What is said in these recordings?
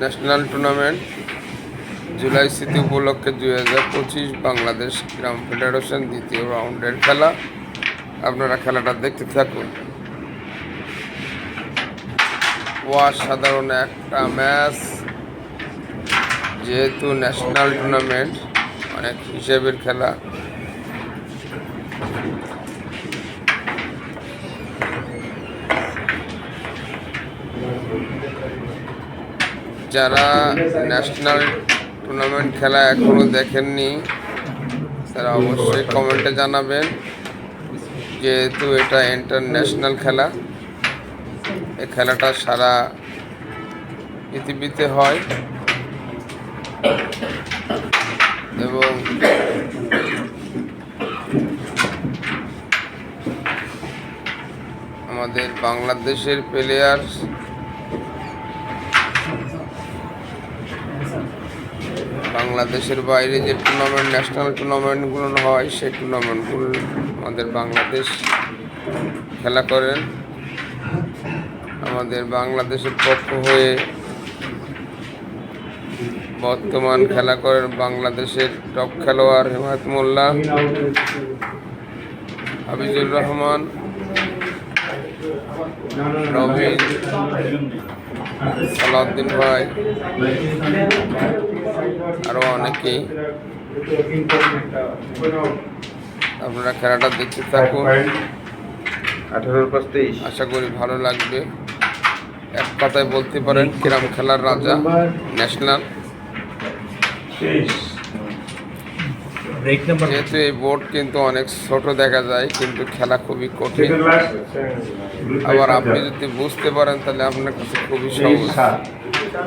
National tournament July স্মৃতি উপলক্ষে দুই হাজার পঁচিশ বাংলাদেশ গ্রাম ফেডারেশন দ্বিতীয় রাউন্ডের খেলা। আপনারা খেলাটা দেখতে থাকুন। সাধারণ একটা ম্যাচ। যেহেতু ন্যাশনাল টুর্নামেন্ট অনেক হিসেবের খেলা। যারা ন্যাশনাল টুর্নামেন্ট খেলা এখনও দেখেননি, তারা অবশ্যই কমেন্টে জানাবেন যেহেতু এটা ইন্টারন্যাশনাল খেলা। এই খেলাটা সারা পৃথিবীতে হয়। এবং আমাদের বাংলাদেশের প্লেয়ার বাংলাদেশের বাইরে যে টুর্নামেন্ট ন্যাশনাল টুর্নামেন্টগুলো হয়, সেই টুর্নামেন্টগুলো আমাদের বাংলাদেশ খেলা করেন। আমাদের বাংলাদেশের পক্ষ হয়ে বর্তমান খেলা করেন বাংলাদেশের টপ খেলোয়াড় হেমায়ত মোল্লা হাবিজুর রহমান রবিন সালাউদ্দিন ভাই। আরও অনেকেই। আপনারা খেলাটা দেখতে থাকুন। আঠারোর পাঁচ তেইশ। আশা করি ভালো লাগবে। এক কথায় বলতে পারেন কিরাম খেলার রাজা ন্যাশনাল। যেহেতু এই বোর্ড কিন্তু অনেক ছোট দেখা যায় কিন্তু খেলা খুবই কঠিন। আবার আপনি যদি বুঝতে পারেন তাহলে আপনার কাছে খুবই সহজ। বেশি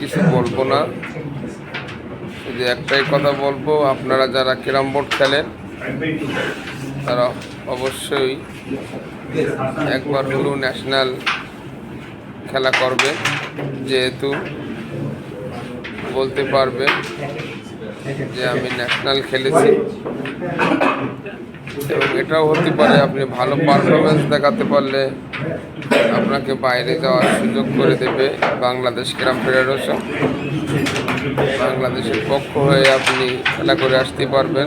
কিছু বলব না। যে একটাই কথা বলব, আপনারা যারা ক্যারাম বোর্ড খেলেন, তারা অবশ্যই একবার হলেও ন্যাশনাল খেলা করবে, যেহেতু বলতে পারবে যে আমি ন্যাশনাল খেলেছি। এবং এটাও হতে পারে আপনি ভালো পারফরমেন্স দেখাতে পারলে আপনাকে বাইরে যাওয়ার সুযোগ করে দেবে বাংলাদেশ ক্রাম ফেডারেশন। বাংলাদেশের পক্ষ হয়ে আপনি খেলা করে আসতে পারবেন।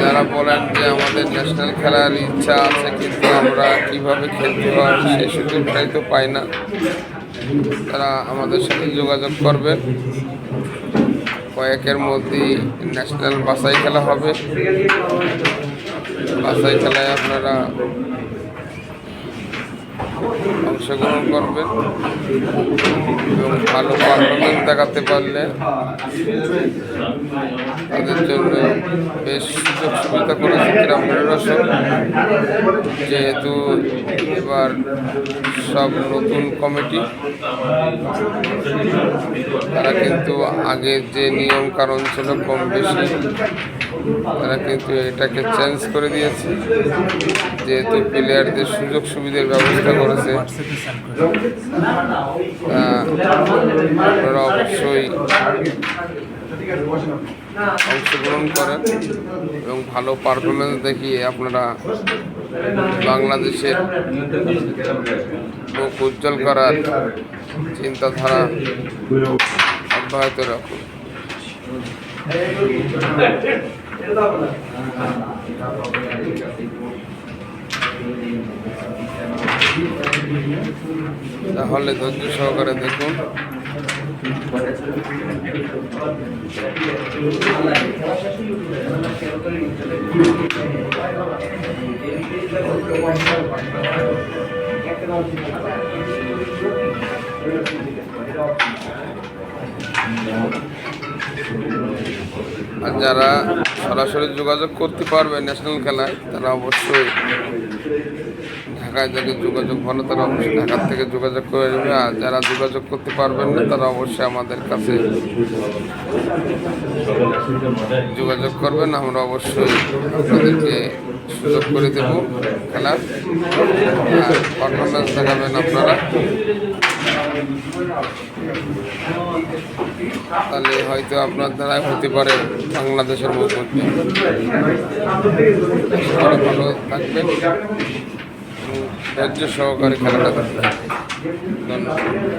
যারা বলেন যে আমাদের ন্যাশনাল খেলার ইচ্ছা আছে কিন্তু আমরা কীভাবে খেলতে পারি সে সুযোগটাই তো পাই না। তারা আমাদের সাথে যোগাযোগ করবে। কয়েকের মধ্যেই ন্যাশনাল বাসাই খেলা হবে। বাসাই খেলায় আপনারা অংশগ্রহণ করবেন এবং ভালো পারফরমেন্স দেখাতে পারলে তাদের জন্য বেশ সুযোগ সুবিধা করেছে ক্রীড়া ফেডারেশন যেহেতু এবার সব নতুন কমিটি, তারা কিন্তু আগের যে নিয়ম কারণ ছিল কম বেশি তারা কিন্তু এটাকে চেঞ্জ করে দিয়েছে। যেহেতু প্লেয়ারদের সুযোগ সুবিধার ব্যবস্থা করেছে আপনারা অবশ্যই অংশগ্রহণ করেন এবং ভালো পারফরমেন্স দেখিয়ে আপনারা বাংলাদেশের মুখ উজ্জ্বল করার চিন্তাধারা অব্যাহত রাখুন। তাহলে ধৈর্য সহকারে দেখুন। আর যারা সরাসরি যোগাযোগ করতে পারবে ন্যাশনাল খেলায়, তারা অবশ্যই ঢাকায় যাদের যোগাযোগ ভালো, তারা অবশ্যই ঢাকার থেকে যোগাযোগ করে নেবে। আর যারা যোগাযোগ করতে পারবেন না, তারা অবশ্যই আমাদের কাছে যোগাযোগ করবেন। আমরা অবশ্যই আপনাদেরকে সুযোগ করে দেব খেলার। পারফরমেন্স দেখাবেন আপনারা। তাহলে হয়তো আপনার দ্বারা হতে পারে বাংলাদেশের মুখমন্ত্রী সবাই ভালো থাকবেন। ধৈর্য সহকারে খেলাটা দেখবেন। ধন্যবাদ।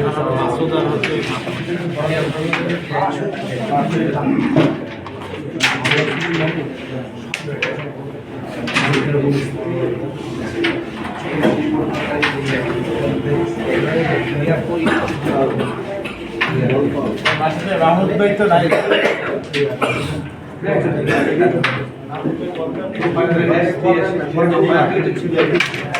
আর হচ্ছে রাহুল ভাই তো নাই খেলা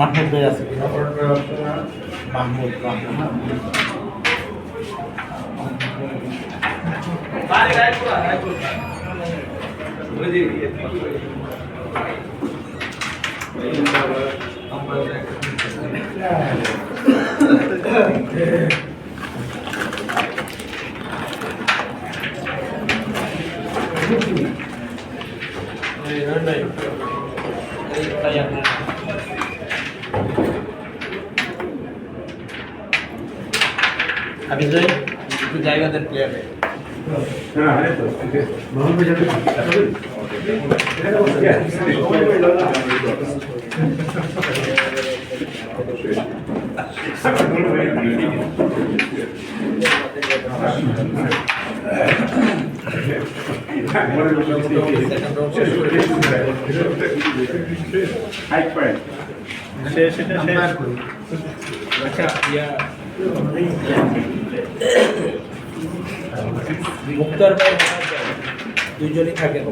মাহমুদ ভাই আছে মাহমুদ মাহমুদ Thank you. হাফিজ ভাই একটু জায়গা দেন প্লেয়ারে আচ্ছা ইয়া মুক্তার ভাই মারা যায়। দুইজনই থাকেন